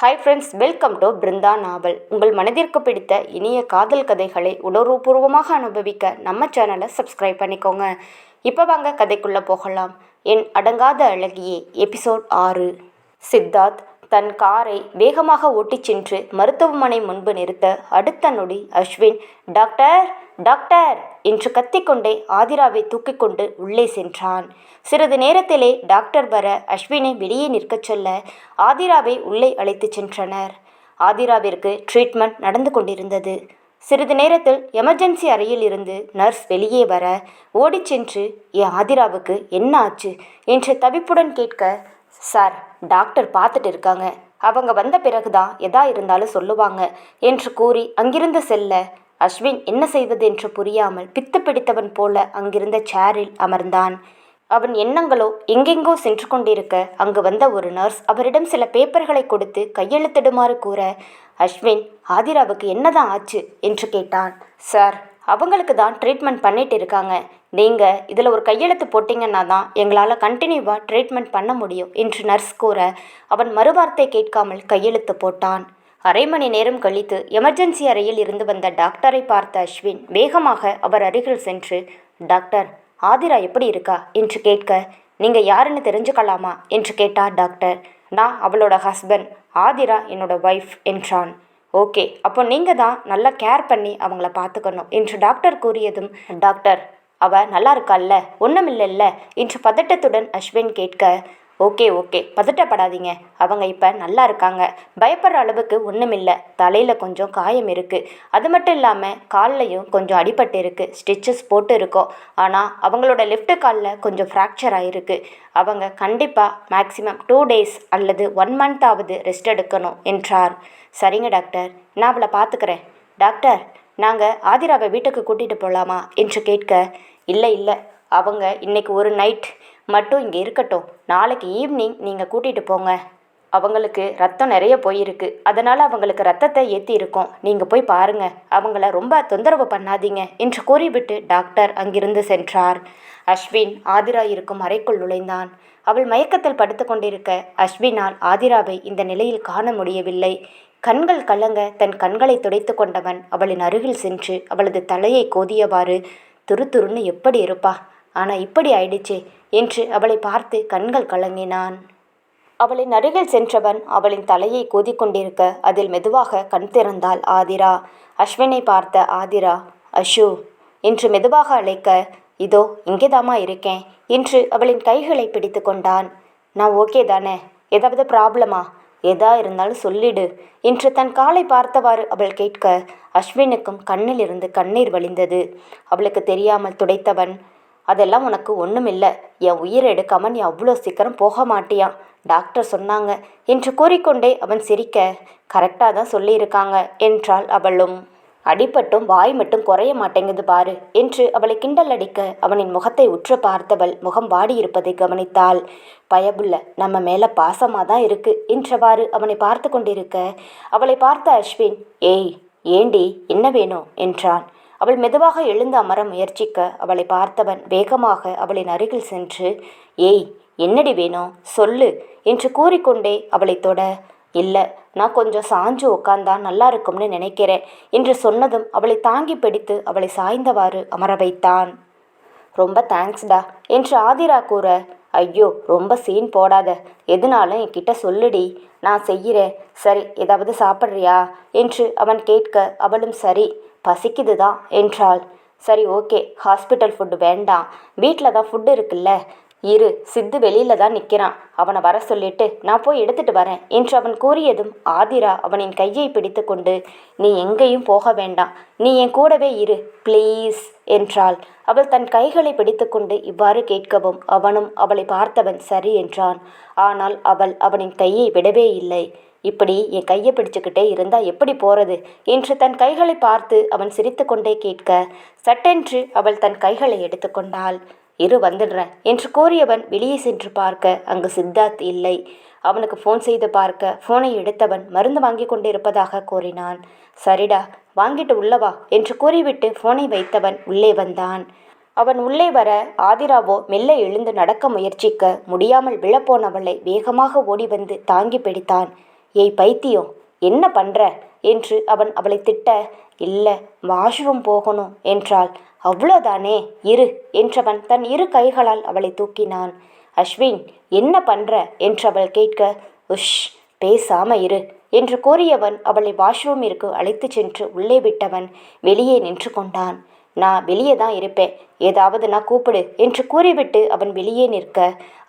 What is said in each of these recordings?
Hi friends welcome to Brinda novel உங்கள் மனதிற்கு பிடித்த இனிய காதல் கதைகளை உணர்வுபூர்வமாக அனுபவிக்க நம்ம சேனலை சப்ஸ்கிரைப் பண்ணிக்கோங்க. இப்போ வாங்க கதைக்குள்ளே போகலாம். என் அடங்காத அழகியே எபிசோட் ஆறு. சித்தார்த் தன் காரை வேகமாக ஓட்டிச் சென்று மருத்துவமனை முன்பு நிறுத்த அடுத்த நொடி அஸ்வின் டாக்டர் டாக்டர்! என்று கத்திக்கொண்டே ஆதிராவை தூக்கிக்கொண்டு உள்ளே சென்றான். சிறிது நேரத்திலே டாக்டர் வர அஸ்வினை வெளியே நிற்கச் சொல்ல ஆதிராவை உள்ளே அழைத்துச் சென்றனர். ஆதிராவிற்கு ட்ரீட்மெண்ட் நடந்து கொண்டிருந்தது. சிறிது நேரத்தில் எமர்ஜென்சி அறையில் இருந்து நர்ஸ் வெளியே வர ஓடிச் சென்று என் ஆதிராவுக்கு என்ன ஆச்சு? என்று தவிப்புடன் கேட்க சார் டாக்டர் பார்த்துட்டு இருக்காங்க. அவங்க வந்த பிறகுதான் எதா இருந்தாலும் சொல்லுவாங்க என்று கூறி அங்கிருந்து செல்ல அஸ்வின் என்ன செய்வது என்று புரியாமல் பித்து பிடித்தவன் போல அங்கிருந்த சேரில் அமர்ந்தான். அவன் எண்ணங்களோ எங்கெங்கோ சென்று கொண்டிருக்க அங்கு வந்த ஒரு நர்ஸ் அவரிடம் சில பேப்பர்களை கொடுத்து கையெழுத்திடுமாறு கூற அஸ்வின் ஆதிராவுக்கு என்னதான் ஆச்சு? என்று கேட்டான். சார் அவங்களுக்கு தான் ட்ரீட்மெண்ட் பண்ணிட்டு இருக்காங்க. நீங்கள் இதில் ஒரு கையெழுத்து போட்டிங்கன்னா தான் எங்களால் கண்டினியூவாக ட்ரீட்மெண்ட் பண்ண முடியும் என்று நர்ஸ் கூற அவன் மறுவார்த்தை கேட்காமல் கையெழுத்து போட்டான். அரை மணி நேரம் கழித்து எமர்ஜென்சி அறையில் இருந்து வந்த டாக்டரை பார்த்த அஸ்வின் வேகமாக அவர் அருகில் சென்று டாக்டர் ஆதிரா எப்படி இருக்கா? என்று கேட்க நீங்கள் யாருன்னு தெரிஞ்சுக்கலாமா? என்று கேட்டார் டாக்டர். நான் அவளோட ஹஸ்பண்ட் ஆதிரா என்னோட ஒய்ஃப் என்றான். ஓகே அப்போ நீங்கள் தான் நல்லா கேர் பண்ணி அவங்கள பார்த்துக்கணும் என்று டாக்டர் கூறியதும் டாக்டர் அவ நல்லா இருக்கால்ல ஒன்றுமில்லைல்ல என்று பதட்டத்துடன் அஸ்வின் கேட்க ஓகே ஓகே. பதட்டப்படாதீங்க. அவங்க இப்போ நல்லா இருக்காங்க. பயப்படுற அளவுக்கு ஒன்றுமில்ல தலையில் கொஞ்சம் காயம் இருக்குது அது மட்டும் இல்லாமல் கால்லையும் கொஞ்சம் அடிபட்டு இருக்குது ஸ்டிச்சஸ் போட்டு இருக்கோம். ஆனால் அவங்களோட லெஃப்ட் காலில் கொஞ்சம் ஃப்ராக்சர் ஆகிருக்கு அவங்க கண்டிப்பாக மேக்ஸிமம் டூ டேஸ் அல்லது ஒன் மந்த் ரெஸ்ட் எடுக்கணும் என்றார். சரிங்க டாக்டர். நான் அவளை பார்த்துக்கிறேன் டாக்டர் நாங்கள் ஆதிராவை வீட்டுக்கு கூட்டிகிட்டு போகலாமா என்று கேட்க இல்லை இல்லை. அவங்க இன்றைக்கி ஒரு நைட் மட்டும் இங்கே இருக்கட்டும். நாளைக்கு ஈவினிங் நீங்கள் கூட்டிகிட்டு போங்க. அவங்களுக்கு ரத்தம் நிறைய போயிருக்கு. அதனால் அவங்களுக்கு ரத்தத்தை ஏற்றி இருக்கோம். நீங்கள் போய் பாருங்கள் அவங்கள ரொம்ப தொந்தரவு பண்ணாதீங்க என்று கூறிவிட்டு டாக்டர் அங்கிருந்து சென்றார். அஸ்வின் ஆதிரா இருக்கும் அறைக்குள் நுழைந்தான். அவள் மயக்கத்தில் படுத்து கொண்டிருக்க அஸ்வினால் ஆதிராவை இந்த நிலையில் காண முடியவில்லை. கண்கள் கலங்க தன் கண்களை துடைத்து கொண்டவன் அவளின் அருகில் சென்று அவளது தலையை கோதியவாறு துருதுருன்னு எப்படி இருப்பா? ஆனால் இப்படி ஆயிடுச்சே என்று அவளை பார்த்து கண்கள் கலங்கினான். அவளின் அருகில் சென்றவன் அவளின் தலையை கொதிக்கொண்டிருக்க அதில் மெதுவாக கண் திறந்தாள் ஆதிரா. அஸ்வினை பார்த்த ஆதிரா அஷு என்று மெதுவாக அழைக்க இதோ இங்கேதாம்மா இருக்கேன் என்று அவளின் கைகளை பிடித்து கொண்டான். நான் ஓகே தானே? ஏதாவது ப்ராப்ளமா? எதா இருந்தாலும் சொல்லிடு என்று தன் காலை பார்த்தவாறு அவள் கேட்க அஸ்வினுக்கும் கண்ணில் இருந்து கண்ணீர் வழிந்தது. அவளுக்கு தெரியாமல் துடைத்தவன் அதெல்லாம் உனக்கு ஒன்றுமில்லை என் உயிரை எடுக்காம நீ அவ்வளோ சீக்கிரம் போக மாட்டியான் டாக்டர் சொன்னாங்க. என்று கூறிக்கொண்டே அவன் சிரிக்க கரெக்டாக தான் சொல்லியிருக்காங்க என்றாள் அவளும். அடிபட்டும் வாய் மட்டும் குறைய மாட்டேங்குது பாரு என்று அவளை கிண்டல் அடிக்க அவனின் முகத்தை உற்று பார்த்தவள் முகம் வாடியிருப்பதை கவனித்தாள். பயபுள்ள நம்ம மேலே பாசமாக தான் இருக்கு என்றவாறு அவனை பார்த்து கொண்டிருக்க அவளை பார்த்த அஸ்வின் ஏய் ஏண்டி என்ன வேணும்? என்றான். அவள் மெதுவாக எழுந்து அமர முயற்சிக்க அவளை பார்த்தவன் வேகமாக அவளின் அருகில் சென்று ஏய் என்னடி வேணும் சொல்லு என்று கூறிக்கொண்டே அவளை தொட இல்லை நான் கொஞ்சம் சாஞ்சு உட்காந்தா நல்லா இருக்கும்னு நினைக்கிறேன் என்று சொன்னதும் அவளை தாங்கி பிடித்து அவளை சாய்ந்தவாறு அமர வைத்தான். ரொம்ப தேங்க்ஸ்டா என்று ஆதிரா கூற ஐயோ ரொம்ப சீன் போடாத. எதுனாலும் என்கிட்ட சொல்லுடி. நான் செய்கிறேன் சரி ஏதாவது சாப்பிட்றியா? என்று அவன் கேட்க அவளும் சரி. பசிக்குது தான் என்றாள். சரி ஓகே ஹாஸ்பிட்டல் ஃபுட்டு வேண்டாம். வீட்டில் தான் ஃபுட்டு இருக்குல்ல. இரு சித்து வெளியில் தான் நிற்கிறான் அவனை வர சொல்லிட்டு நான் போய் எடுத்துட்டு வரேன் என்று அவன் கூறியதும் ஆதிரா அவனின் கையை பிடித்து கொண்டு நீ எங்கேயும் போக வேண்டாம். நீ என் கூடவே இரு ப்ளீஸ் என்றாள். அவள் தன் கைகளை பிடித்துக்கொண்டு இவ்வாறு கேட்கவும் அவனும் அவளை பார்த்தவன் சரி என்றான். ஆனால் அவள் அவனின் கையை விடவே இல்லை. இப்படி என் கையை பிடிச்சுக்கிட்டே இருந்தா எப்படி போறது? என்று தன் கைகளை பார்த்து அவன் சிரித்துக்கொண்டே கேட்க சட்டென்று அவள் தன் கைகளை எடுத்துக்கொண்டாள். இரு வந்துடுறேன் என்று கூறியவன் வெளியே சென்று பார்க்க அங்கு சித்தார்த் இல்லை. அவனுக்கு ஃபோன் செய்து பார்க்க ஃபோனை எடுத்தவன் மருந்து வாங்கி கொண்டிருப்பதாக கூறினான். சரிடா வாங்கிட்டு உள்ளவா என்று கூறிவிட்டு ஃபோனை வைத்தவன் உள்ளே வந்தான். அவன் உள்ளே வர ஆதிராவோ மெல்ல எழுந்து நடக்க முயற்சிக்க முடியாமல் விழப்போனவளை வேகமாக ஓடி வந்து தாங்கி பிடித்தான். ஏய் பைத்தியம் என்ன பண்ணுற என்று அவன் அவளை திட்ட இல்லை வாஷ்ரூம் போகணும் என்றாள். அவ்வளோதானே இரு என்றவன் தன் இரு கைகளால் அவளை தூக்கினான். அஸ்வின் என்ன பண்ணுற என்றவள் கேட்க உஷ் பேசாம இரு என்று கூறியவன் அவளை வாஷ்ரூமிற்கு அழைத்து சென்று உள்ளே விட்டவன் வெளியே நின்று கொண்டான். நான் வெளியே தான் இருப்பேன். ஏதாவது நான் கூப்பிடு என்று கூறிவிட்டு அவன் வெளியே நிற்க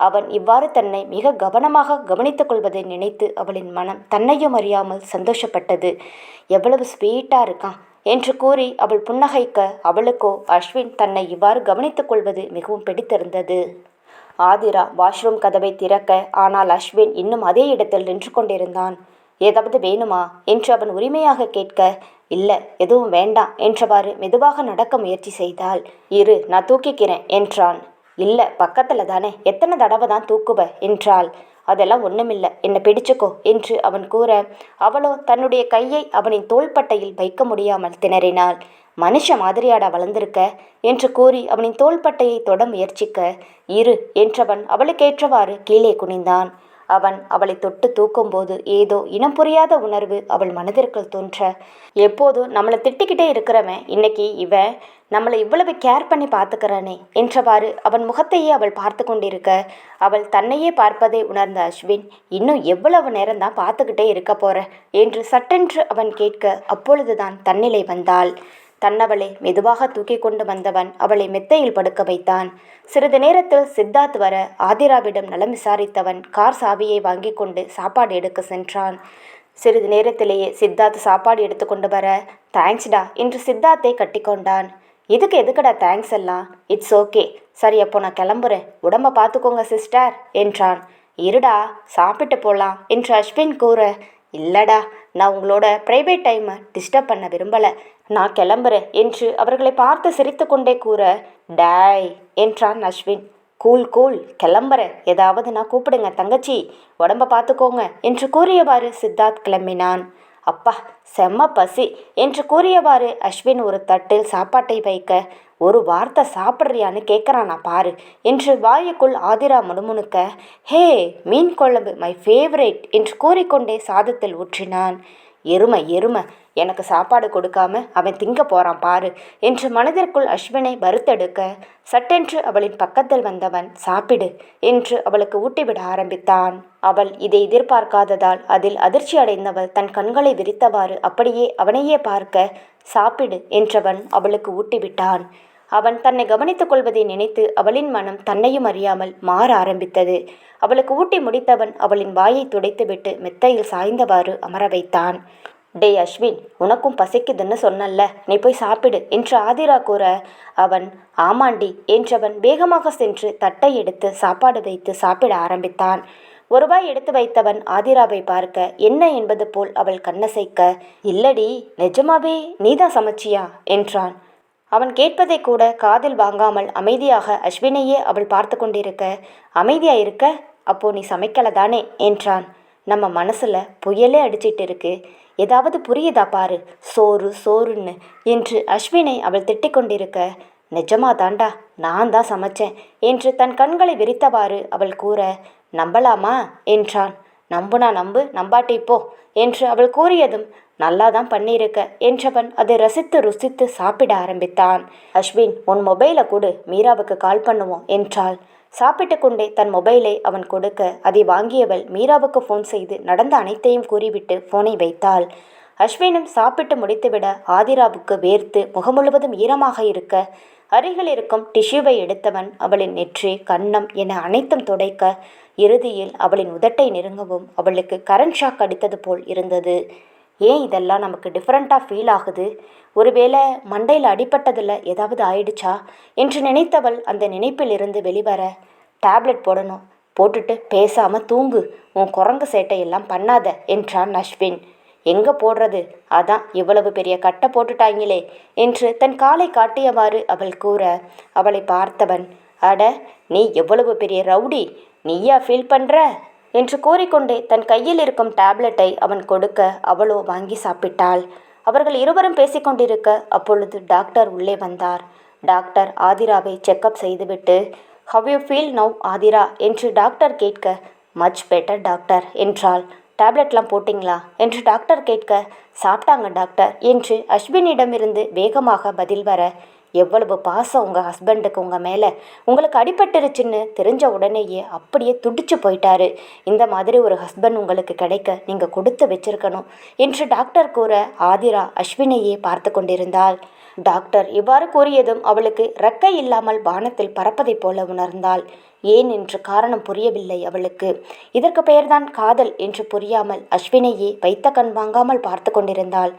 அவன் இவ்வாறு தன்னை மிக கவனமாக கவனித்துக் கொள்வதை நினைத்து அவளின் மனம் தன்னையும் அறியாமல் சந்தோஷப்பட்டது. எவ்வளவு ஸ்வீட்டாக இருக்கான் என்று கூறி அவள் புன்னகைக்க அவளுக்கோ அஸ்வின் தன்னை இவ்வாறு கவனித்துக் கொள்வது மிகவும் பிடித்திருந்தது. ஆதிரா வாஷ்ரூம் கதவை திறக்க ஆனால் அஸ்வின் இன்னும் அதே இடத்தில் நின்று கொண்டிருந்தான். ஏதாவது வேணுமா? என்று அவன் உரிமையாக கேட்க இல்லை எதுவும் வேண்டாம் என்றவாறு மெதுவாக நடக்க முயற்சி செய்தாள். இரு நான் தூக்கிக்கிறேன் என்றான். இல்லை பக்கத்தில் தானே எத்தனை தடவை தான் தூக்குவ என்றாள். அதெல்லாம் ஒன்றுமில்லை என்னை பிடிச்சுக்கோ என்று அவன் கூற அவளோ தன்னுடைய கையை அவனின் தோள்பட்டையில் வைக்க முடியாமல் திணறினாள். மனுஷ மாதிரியாடா வளர்ந்திருக்க என்று கூறி அவனின் தோள்பட்டையை தொட முயற்சிக்க இரு என்றவன் அவளுக்கேற்றவாறு கீழே குனிந்தான். அவன் அவளை தொட்டு தூக்கும்போது ஏதோ இனம் புரியாத உணர்வு அவள் மனதிற்குள் தோன்ற. எப்போதும் நம்மளை திட்டிக்கிட்டே இருக்கிறவன் இன்னைக்கு இவன் நம்மளை இவ்வளவு கேர் பண்ணி பார்த்துக்கிறானே என்றவாறு அவன் முகத்தையே அவள் பார்த்து கொண்டிருக்க அவள் தன்னையே பார்ப்பதை உணர்ந்த அஸ்வின் இன்னும் எவ்வளவு நேரம் தான் பார்த்துக்கிட்டே இருக்க போற? என்று சட்டென்று அவன் கேட்க அப்பொழுதுதான் தன்னிலை வந்தாள். தன்னவளை மெதுவாக தூக்கி கொண்டு வந்தவன் அவளை மெத்தையில் படுக்க வைத்தான். சிறிது நேரத்தில் சித்தார்த் வர ஆதிராவிடம் நலம் விசாரித்தவன் கார் சாவியை வாங்கி கொண்டு சாப்பாடு எடுக்க சென்றான். சிறிது நேரத்திலேயே சித்தார்த் சாப்பாடு எடுத்துக்கொண்டு வர தேங்க்ஸ்டா என்று சித்தார்த்தை கட்டிக்கொண்டான் இதுக்கு எதுக்குடா தேங்க்ஸ் எல்லாம்? இட்ஸ் ஓகே சரி அப்போ நான் கிளம்புறேன். உடம்ப பார்த்துக்கோங்க சிஸ்டர் என்றான். இருடா சாப்பிட்டு போகலாம் என்று அஸ்வின் கூற இல்லடா நான் உங்களோட ப்ரைவேட் டைமை டிஸ்டர்ப் பண்ண விரும்பலை. நான் கிளம்புறேன் என்று அவர்களை பார்த்து சிரித்து கொண்டே கூற டாய் என்றான் அஸ்வின். கூல் கூல் கிளம்புறேன். ஏதாவது நான் கூப்பிடுங்க தங்கச்சி. உடம்ப பார்த்துக்கோங்க என்று கூறியவாறு சித்தார்த் கிளம்பினான். அப்பா செம்ம பசி என்று கூறியவாறு அஸ்வின் ஒரு தட்டில் சாப்பாட்டை வைக்க ஒரு வார்த்தை சாப்பிட்றியான்னு கேட்குறானா பாரு என்று வாயுக்குள் ஆதிரா முணுமுணுக்க ஹே மீன் குழம்பு மை ஃபேவரேட் என்று கூறிக்கொண்டே சாதத்தில் ஊற்றினான். எருமை எருமை எனக்கு சாப்பாடு கொடுக்காம அவன் திங்க போகிறான் பாரு என்று மனதிற்குள் அஸ்வினை வருத்தெடுக்க சட்டென்று அவளின் பக்கத்தில் வந்தவன் சாப்பிடு என்று அவளுக்கு ஊட்டிவிட ஆரம்பித்தான். அவள் இதை எதிர்பார்க்காததால் அதில் அதிர்ச்சி அடைந்தவள் தன் கண்களை விரித்தவாறு அப்படியே அவனையே பார்க்க சாப்பிடு என்றவன் அவளுக்கு ஊட்டிவிட்டான். அவன் தன்னை கவனித்துக் கொள்வதை நினைத்து அவளின் மனம் தன்னையும் அறியாமல் மாற ஆரம்பித்தது. அவளுக்கு ஊட்டி முடித்தவன் அவளின் வாயை துடைத்துவிட்டு மெத்தையில் சாய்ந்தவாறு அமர வைத்தான். டே அஸ்வின் உனக்கும் பசிக்குதுன்னு சொன்னல்ல நீ போய் சாப்பிடு என்று ஆதிரா கூற அவன் ஆமாண்டி என்றவன் வேகமாக சென்று தட்டை எடுத்து சாப்பாடு வைத்து சாப்பிட ஆரம்பித்தான். ஒருவாய் எடுத்து வைத்தவன் ஆதிராவை பார்க்க என்ன என்பது போல் அவள் கண்ணசைக்க? இல்லடி நிஜமாவே நீதான் சமைச்சியா? என்றான். அவன் கேட்பதை கூட காதில் வாங்காமல் அமைதியாக அஸ்வினையே அவள் பார்த்து கொண்டிருக்க அமைதியாக இருக்க அப்போ நீ சமைக்கல தானே என்றான். நம்ம மனசில் புயலே அடிச்சிட்டு இருக்கு. ஏதாவது புரியுதா பாரு? சோறு சோறுன்னு என்று அஸ்வினை அவள் திட்டிக் கொண்டிருக்க நிஜமா தாண்டா நான் தான் சமைச்சேன் என்று தன் கண்களை விரித்தவாறு அவள் கூற நம்பலாமா? என்றான். நம்புனா நம்பு நம்பாட்டி போ என்று அவள் கூறியதும் நல்லா தான் பண்ணியிருக்க என்றவன் அதை ரசித்து ருசித்து சாப்பிட ஆரம்பித்தான். அஸ்வின் உன் மொபைலை கொடு மீராவுக்கு கால் பண்ணுவோம் என்றாள். சாப்பிட்டு கொண்டே தன் மொபைலை அவன் கொடுக்க அதை வாங்கியவள் மீராவுக்கு ஃபோன் செய்து நடந்த அனைத்தையும் கூறிவிட்டு ஃபோனை வைத்தாள். அஸ்வினும் சாப்பிட்டு முடித்துவிட ஆதிராவுக்கு வேர்த்து முகம் முழுவதும் ஈரமாக இருக்க அருகில் இருக்கும் டிஷ்யூவை எடுத்தவன் அவளின் நெற்றி கன்னம் என அனைத்தும் துடைக்க இறுதியில் அவளின் உதட்டை நெருங்கவும் அவளுக்கு கரண்ட் ஷாக் அடித்தது போல் இருந்தது. ஏன் இதெல்லாம் நமக்கு டிஃப்ரெண்ட்டாக ஃபீல் ஆகுது? ஒருவேளை மண்டையில் அடிபட்டதில் ஏதாவது ஆயிடுச்சா? என்று நினைத்தவள் அந்த நினைப்பிலிருந்து வெளிவர டேப்லெட் போடணும். போட்டுட்டு பேசாமல் தூங்கு. உன் குரங்கு சேட்டையெல்லாம் பண்ணாத என்றான் அஸ்வின். எங்கே போடுறது? அதான் இவ்வளவு பெரிய கட்டை போட்டுட்டாங்களே என்று தன் காலை காட்டியவாறு அவள் கூற அவளை பார்த்தவன். அட நீ எவ்வளவு பெரிய ரவுடி. நீயா ஃபீல் பண்ணுற என்று கூறிக்கொண்டே தன் கையில் இருக்கும் டேப்லெட்டை அவன் கொடுக்க அவளோ வாங்கி சாப்பிட்டாள். அவர்கள் இருவரும் பேசிக்கொண்டிருக்க அப்பொழுது டாக்டர் உள்ளே வந்தார். டாக்டர் ஆதிராவை செக்கப் செய்துவிட்டு how you feel now Aadhira? என்று டாக்டர் கேட்க மச் பெட்டர் டாக்டர் என்றாள். டேப்லெட்லாம் போட்டிங்களா? என்று டாக்டர் கேட்க சாப்பிட்டாங்க டாக்டர் என்று அஸ்வினிடமிருந்து வேகமாக பதில் வர எவ்வளவு பாசம் உங்கள் ஹஸ்பண்டுக்கு உங்கள் மேலே? உங்களுக்கு அடிபட்டுருச்சுன்னு தெரிஞ்ச உடனேயே அப்படியே துடிச்சு போயிட்டாரு. இந்த மாதிரி ஒரு ஹஸ்பண்ட் உங்களுக்கு கிடைக்க நீங்கள் கொடுத்து வச்சிருக்கணும் என்று டாக்டர் கூற ஆதிரா அஸ்வினையே பார்த்து கொண்டிருந்தாள். டாக்டர் இவ்வாறு கூறியதும் அவளுக்கு ரெக்கை இல்லாமல் வானத்தில் பறப்பதைப் போல உணர்ந்தாள். ஏன் என்று காரணம் புரியவில்லை அவளுக்கு. இதற்கு பெயர்தான் காதல் என்று புரியாமல் அஸ்வினையே வைத்த கண் வாங்காமல் பார்த்து கொண்டிருந்தாள்.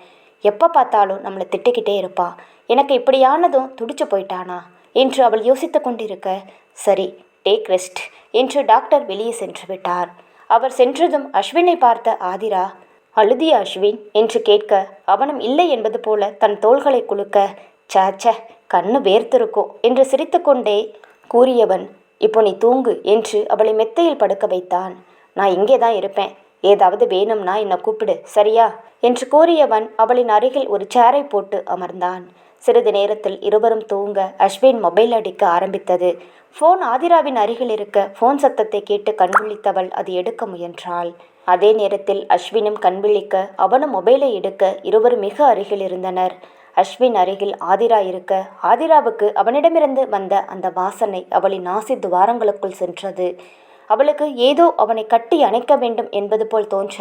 எப்போ பார்த்தாலும் நம்மளை திட்டிக்கிட்டே இருப்பா. எனக்கு இப்படியானதும் துடிச்சு போயிட்டானா? என்று அவள் யோசித்து கொண்டிருக்க சரி டேக் ரெஸ்ட் என்று டாக்டர் வெளியே சென்று விட்டார். அவர் சென்றதும் அஸ்வினை பார்த்த ஆதிரா அழுதிய அஸ்வின் என்று கேட்க அவனும் இல்லை என்பது போல தன் தோள்களை குலுக்க சாச்ச கண்ணு வேர்த்திருக்கோ என்று சிரித்துக்கொண்டே கூறியவன் இப்போ நீ தூங்கு என்று அவளை மெத்தையில் படுக்க வைத்தான். நான் இங்கே தான் இருப்பேன். ஏதாவது வேணும்னா என்னை கூப்பிடு சரியா? என்று கூறியவன் அவளின் அருகில் ஒரு சேரை போட்டு அமர்ந்தான். சிறிது நேரத்தில் இருவரும் தூங்க அஸ்வின் மொபைல் அடிக்க ஆரம்பித்தது. ஃபோன் ஆதிராவின் அருகில் இருக்க ஃபோன் சத்தத்தை கேட்டு கண்விழித்தவள் அது எடுக்க முயன்றாள். அதே நேரத்தில் அஸ்வினும் கண்விழிக்க அவனும் மொபைலை எடுக்க இருவரும் மிக அருகில் இருந்தனர். அஸ்வின் அருகில் ஆதிரா இருக்க ஆதிராவுக்கு அவனிடமிருந்து வந்த அந்த வாசனை அவளின் நாசி துவாரங்களுக்குள் சென்றது. அவளுக்கு ஏதோ அவனை கட்டி அணைக்க வேண்டும் என்பது போல் தோன்ற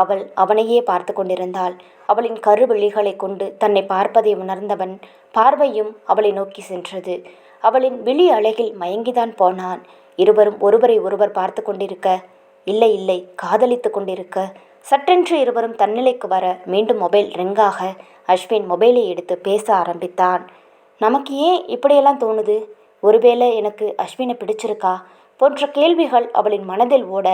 அவள் அவனையே பார்த்து கொண்டிருந்தாள். அவளின் கருவிழிகளை கொண்டு தன்னை பார்ப்பதை உணர்ந்தவன் பார்வையும் அவளை நோக்கி சென்றது. அவளின் விழி அழகில் மயங்கிதான் போனான். இருவரும் ஒருவரை ஒருவர் பார்த்து கொண்டிருக்க இல்லை இல்லை காதலித்து கொண்டிருக்க. சட்டென்று இருவரும் தன்னிலைக்கு வர மீண்டும் மொபைல் ரிங்காக அஸ்வின் மொபைலை எடுத்து பேச ஆரம்பித்தான். நமக்கு ஏன் இப்படியெல்லாம் தோணுது? ஒருவேளை எனக்கு அஸ்வினை பிடிச்சிருக்கா? போன்ற கேள்விகள் அவளின் மனதில் ஓட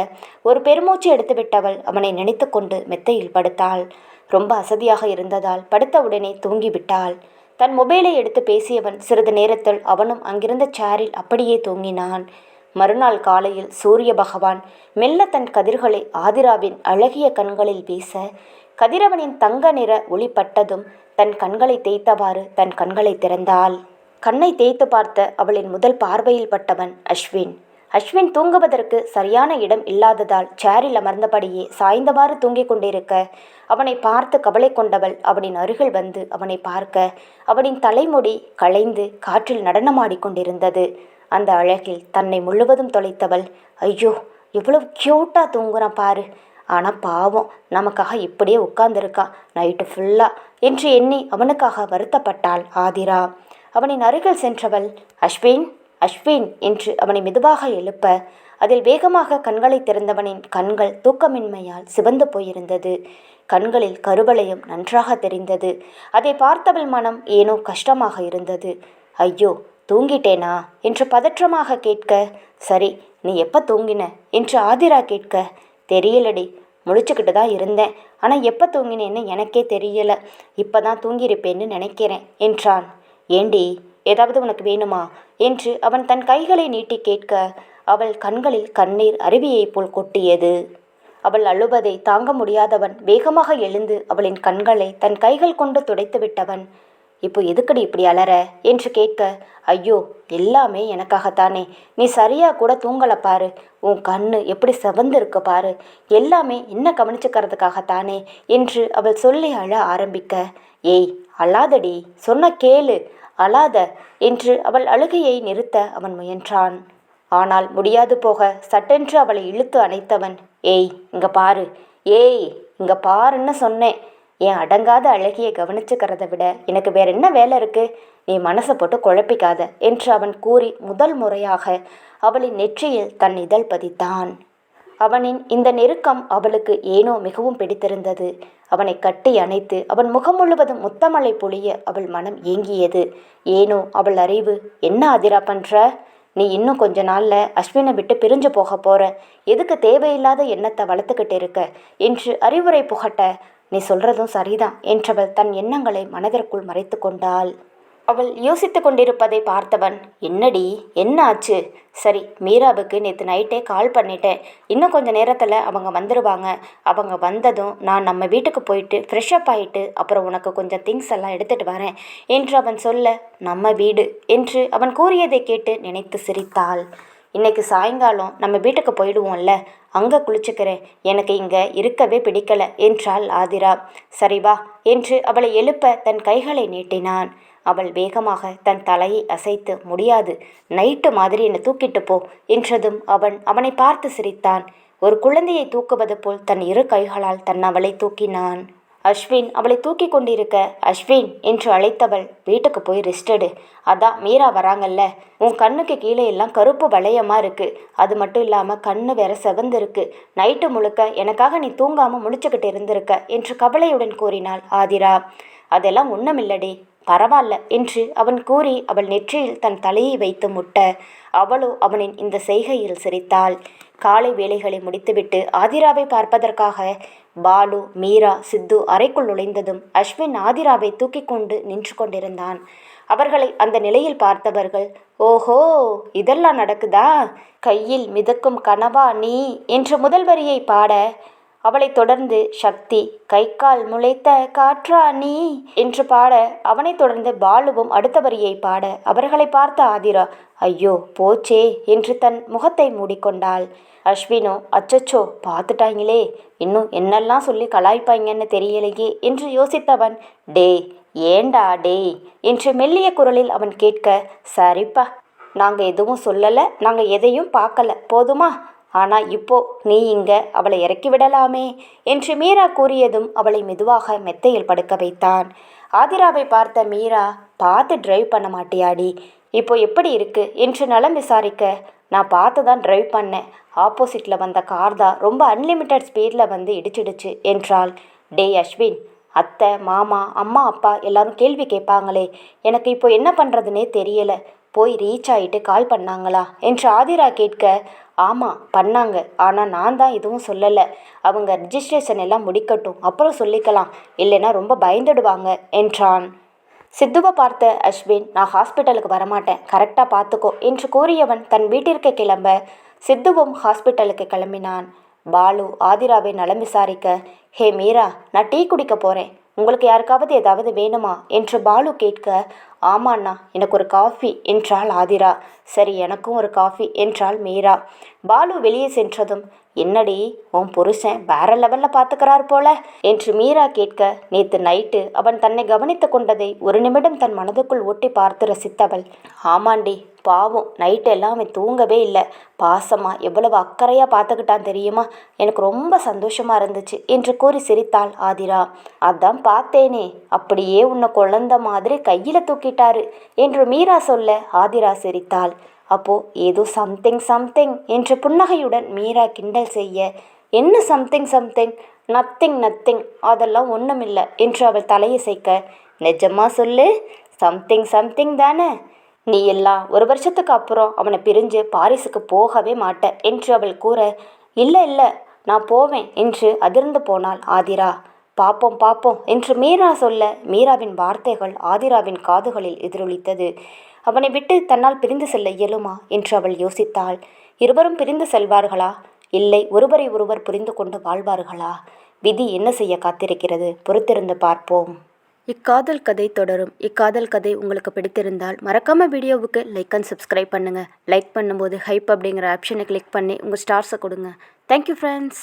ஒரு பெருமூச்சு எடுத்துவிட்டவள் அவனை நினைத்து கொண்டு மெத்தையில் படுத்தாள். ரொம்ப அசதியாக இருந்ததால் படுத்தவுடனே தூங்கிவிட்டாள். தன் மொபைலை எடுத்து பேசியவன் சிறிது நேரத்தில் அவனும் அங்கிருந்த சேரில் அப்படியே தூங்கினான். மறுநாள் காலையில் சூரிய பகவான் மெல்ல தன் கதிர்களை ஆதிராவின் அழகிய கண்களில் வீச கதிரவனின் தங்க நிற ஒளி பட்டதும் தன் கண்களை தேய்த்தவாறு தன் கண்களை திறந்தாள். கண்ணை தேய்த்து பார்த்த அவளின் முதல் பார்வையில் பட்டவன் அஸ்வின். அஸ்வின் தூங்குவதற்கு சரியான இடம் இல்லாததால் சேரில் அமர்ந்தபடியே சாய்ந்தவாறு தூங்கிக் கொண்டிருக்க அவனை பார்த்து கவலை கொண்டவள் அவனின் அருகில் வந்து அவனை பார்க்க அவனின் தலைமுடி களைந்து காற்றில் நடனமாடிக்கொண்டிருந்தது அந்த அழகில் தன்னை முழுவதும் தொலைத்தவள் ஐயோ இவ்வளவு க்யூட்டாக தூங்குறான் பாரு. ஆனால் பாவம் நமக்காக இப்படியே உட்கார்ந்துருக்கான் நைட்டு ஃபுல்லாக என்று எண்ணி அவனுக்காக வருத்தப்பட்டாள் ஆதிரா. அவனின் அருகில் சென்றவள் அஸ்வின் அஸ்வின் என்று அவனை மெதுவாக எழுப்ப அதில் வேகமாக கண்களை திறந்தவனின் கண்கள் தூக்கமின்மையால் சிவந்து போயிருந்தது. கண்களில் கருவளையம் நன்றாக தெரிந்தது. அதை பார்த்தவள் மனம் ஏனோ கஷ்டமாக இருந்தது. ஐயோ தூங்கிட்டேனா? என்று பதற்றமாக கேட்க சரி நீ எப்போ தூங்கின? என்று ஆதிரா கேட்க தெரியலடி முழிச்சுக்கிட்டு தான் இருந்தேன். ஆனால் எப்போ தூங்கினேன்னு எனக்கே தெரியல. இப்போ தான் தூங்கியிருப்பேன்னு நினைக்கிறேன் என்றான். ஏண்டி ஏதாவது உனக்கு வேணுமா? என்று அவன் தன் கைகளை நீட்டி கேட்க அவள் கண்களில் கண்ணீர் அருவியைப் போல் கொட்டியது. அவள் அழுவதை தாங்க முடியாதவன் வேகமாக எழுந்து அவளின் கண்களை தன் கைகள் கொண்டு துடைத்து விட்டவன் இப்போ எதுக்கடி இப்படி அலற? என்று கேட்க ஐயோ எல்லாமே எனக்காகத்தானே. நீ சரியாக கூட தூங்கலை பாரு. உன் கண்ணு எப்படி செவந்திருக்கு பாரு. எல்லாமே என்ன கவனிச்சுக்கிறதுக்காகத்தானே? என்று அவள் சொல்லி அழ ஆரம்பிக்க ஏய் அழாதடி. சொன்ன கேளு. அழாத என்று அவள் அழுகையை நிறுத்த அவன் முயன்றான். ஆனால் முடியாது போக சட்டென்று அவளை இழுத்து அணைத்தவன். ஏய் இங்க பாரு. ஏய் இங்க பாருன்னு சொன்னேன். என் அடங்காத அழகியை கவனிச்சுக்கிறத விட எனக்கு வேற என்ன வேலை இருக்கு? நீ மனசை போட்டு குழப்பிக்காத என்று அவன் கூறி முதல் முறையாக அவளின் நெற்றியில் தன் இதழ் பதித்தான். அவனின் இந்த நெருக்கம் அவளுக்கு ஏனோ மிகவும் பிடித்திருந்தது. அவனை கட்டி அணைத்து அவன் முகம் முழுவதும் முத்தமழை பொழிய அவள் மனம் ஏங்கியது. ஏனோ அவள் அறிவு என்ன அதிரா பண்ற? நீ இன்னும் கொஞ்ச நாள்ல அஸ்வினை விட்டு பிரிஞ்சு போக போற. எதுக்கு தேவையில்லாத எண்ணத்தை வளர்த்துக்கிட்டு இருக்க என்று அறிவுரை புகட்ட நீ சொல்றதும் சரிதான் என்றவள் தன் எண்ணங்களை மனதிற்குள் மறைத்து கொண்டாள். அவள் யோசித்து கொண்டிருப்பதை பார்த்தவன் என்னடி என்ன ஆச்சு? சரி மீராவுக்கு நேற்று நைட்டே கால் பண்ணிட்டேன். இன்னும் கொஞ்சம் நேரத்தில் அவங்க வந்துடுவாங்க அவங்க வந்ததும் நான் நம்ம வீட்டுக்கு போயிட்டு ஃப்ரெஷ்அப் ஆகிட்டு அப்புறம் உனக்கு கொஞ்சம் திங்ஸ் எல்லாம் எடுத்துகிட்டு வரேன். என்று அவன் சொல்ல நம்ம வீடு என்று அவன் கூறியதை கேட்டு நினைத்து சிரித்தாள். இன்னைக்கு சாயங்காலம் நம்ம வீட்டுக்கு போயிடுவோம்ல. அங்கே குளிச்சுக்கிறேன். எனக்கு இங்கே இருக்கவே பிடிக்கல என்றாள் ஆதிரா. சரி வா என்று அவளை எழுப்ப தன் கைகளை நீட்டினான். அவள் வேகமாக தன் தலையை அசைத்து முடியாது நைட்டு மாதிரி என்னை தூக்கிட்டு போ என்றதும் அவன் அவனை பார்த்து சிரித்தான். ஒரு குழந்தையை தூக்குவது போல் தன் இரு கைகளால் தன் அவளை தூக்கினான். அஸ்வின் அவளை தூக்கி கொண்டிருக்க அஸ்வின் என்று அழைத்தவள் வீட்டுக்கு போய் ரெஸ்ட் எடு. அதான் மீரா வராங்கல்ல உன் கண்ணுக்கு கீழே எல்லாம் கருப்பு வளையமாக இருக்குது அது மட்டும் இல்லாமல் கண்ணு வேற செவந்திருக்கு நைட்டு முழுக்க எனக்காக நீ தூங்காமல் முடிச்சுக்கிட்டு இருந்திருக்க என்று கவலையுடன் கூறினாள் ஆதிரா. அதெல்லாம் ஒண்ணுமில்லடி பரவாயில்ல என்று அவன் கூறி அவள் நெற்றியில் தன் தலையை வைத்து முட்ட. அவளோ அவனின் இந்த செய்கையில் சிரித்தாள். காலை வேலைகளை முடித்துவிட்டு ஆதிராவை பார்ப்பதற்காக பாலு மீரா சித்து அறைக்குள் நுழைந்ததும் அஸ்வின் ஆதிராவை தூக்கி கொண்டு நின்று கொண்டிருந்தான். அவர்களை அந்த நிலையில் பார்த்தவர்கள் ஓஹோ இதெல்லாம் நடக்குதா? கையில் மிதக்கும் கனவா நீ? என்று முதல் வரியை பாட அவளைத் தொடர்ந்து சக்தி கை கால் முளைத்த காற்றா நீ? என்று பாட அவனைத் தொடர்ந்து பாலுவும் அடுத்த வரியை பாட அவர்களை பார்த்த ஆதிரா ஐயோ போச்சே என்று தன் முகத்தை மூடிக்கொண்டாள். அஸ்வினோ அச்சச்சோ பார்த்துட்டாங்களே இன்னும் என்னெல்லாம் சொல்லி கலாய்ப்பாங்கன்னு தெரியலையே என்று யோசித்தவன் டே ஏண்டா டே? என்று மெல்லிய குரலில் அவன் கேட்க சரிப்பா நாங்கள் எதுவும் சொல்லலை நாங்கள் எதையும் பார்க்கல போதுமா? ஆனால் இப்போ நீ இங்கே அவளை இறக்கி விடலாமே என்று மீரா கூறியதும் அவளை மெதுவாக மெத்தையில் படுக்க வைத்தான். ஆதிராவை பார்த்த மீரா பார்த்து டிரைவ் பண்ண மாட்டியாடி. இப்போ எப்படி இருக்கு? என்று நலம் விசாரிக்க நான் பார்த்து தான் டிரைவ் பண்ணேன். ஆப்போசிட்டில் வந்த கார் தான் ரொம்ப அன்லிமிட்டெட் ஸ்பீடில் வந்து இடிச்சிடுச்சு என்றாள். டே அஸ்வின் அத்தை மாமா அம்மா அப்பா எல்லாரும் கேள்வி கேட்பாங்களே. எனக்கு இப்போ என்ன பண்ணுறதுனே தெரியலை. போய் ரீச் ஆகிட்டு கால் பண்ணாங்களா? என்று ஆதிரா கேட்க ஆமாம் பண்ணாங்க. ஆனால் நான் தான் எதுவும் சொல்லலை. அவங்க ரிஜிஸ்ட்ரேஷன் எல்லாம் முடிக்கட்டும். அப்புறம் சொல்லிக்கலாம். இல்லைன்னா ரொம்ப பயந்துடுவாங்க என்றான். சித்துவை பார்த்த அஸ்வின் நான் ஹாஸ்பிட்டலுக்கு வரமாட்டேன். கரெக்டாக பார்த்துக்கோ என்று கூறியவன் தன் வீட்டிற்கு கிளம்ப சித்துவும் ஹாஸ்பிட்டலுக்கு கிளம்பினான். பாலு ஆதிராவை நலம் விசாரிக்க ஹே மீரா நான் டீ குடிக்க போகிறேன் உங்களுக்கு யாருக்காவது ஏதாவது வேணுமா? என்று பாலு கேட்க ஆமாண்ணா எனக்கு ஒரு காஃபி என்றாள் ஆதிரா. சரி எனக்கும் ஒரு காஃபி என்றாள் மீரா. பாலு வெளியே சென்றதும் என்னடி உன் புருஷன் வேற லெவலில் பார்த்துக்கிறார் போல என்று மீரா கேட்க நேத்து நைட்டு அவன் தன்னை கவனித்து கொண்டதை ஒரு நிமிடம் தன் மனதுக்குள் ஒட்டி பார்த்து ரசித்தவள். ஆமாண்டி பாவம் நைட்டு எல்லாம் அவன் தூங்கவே இல்லை. பாசமாக எவ்வளவு அக்கறையாக பார்த்துக்கிட்டான் தெரியுமா? எனக்கு ரொம்ப சந்தோஷமா இருந்துச்சு என்று கூறி சிரித்தாள் ஆதிரா. அதான் பார்த்தேனே அப்படியே உன்னை குழந்த மாதிரி கையில் தூக்கி கேட்டாரு என்று மீரா சொல்ல ஆதிரா சிரித்தாள். அப்போ ஏதோ சம்திங் சம்திங் என்று புன்னகையுடன் மீரா கிண்டல் செய்ய என்ன சம்திங் சம்திங் நத்திங் நத்திங் அதெல்லாம் ஒன்றுமில்லை என்று அவள் தலையசைக்க நிஜமா சொல்லு. சம்திங் சம்திங் தானே. நீ எல்லாம் ஒரு வருஷத்துக்கு அப்புறம் அவனை பிரிஞ்சு பாரிஸுக்கு போகவே மாட்ட என்று அவள் கூற இல்லை இல்லை. நான் போவேன் என்று அதிர்ந்து போனாள் ஆதிரா. பாப்போம் பாப்போம் என்று மீரா சொல்ல மீராவின் வார்த்தைகள் ஆதிராவின் காதுகளில் எதிரொலித்தது. அவனை விட்டு தன்னால் பிரிந்து செல்ல இயலுமா என்று அவள் யோசித்தாள். இருவரும் பிரிந்து செல்வார்களா? இல்லை ஒருவரை ஒருவர் புரிந்து கொண்டு வாழ்வார்களா? விதி என்ன செய்ய காத்திருக்கிறது? பொறுத்திருந்து பார்ப்போம். இக்காதல் கதை தொடரும். இக்காதல் கதை உங்களுக்கு பிடித்திருந்தால் மறக்காமல் வீடியோவுக்கு லைக் அண்ட் சப்ஸ்கிரைப் பண்ணுங்கள் லைக் பண்ணும்போது ஹைப் அப்படிங்கிற ஆப்ஷனை கிளிக் பண்ணி உங்கள் ஸ்டார்ஸை கொடுங்க. Thank you friends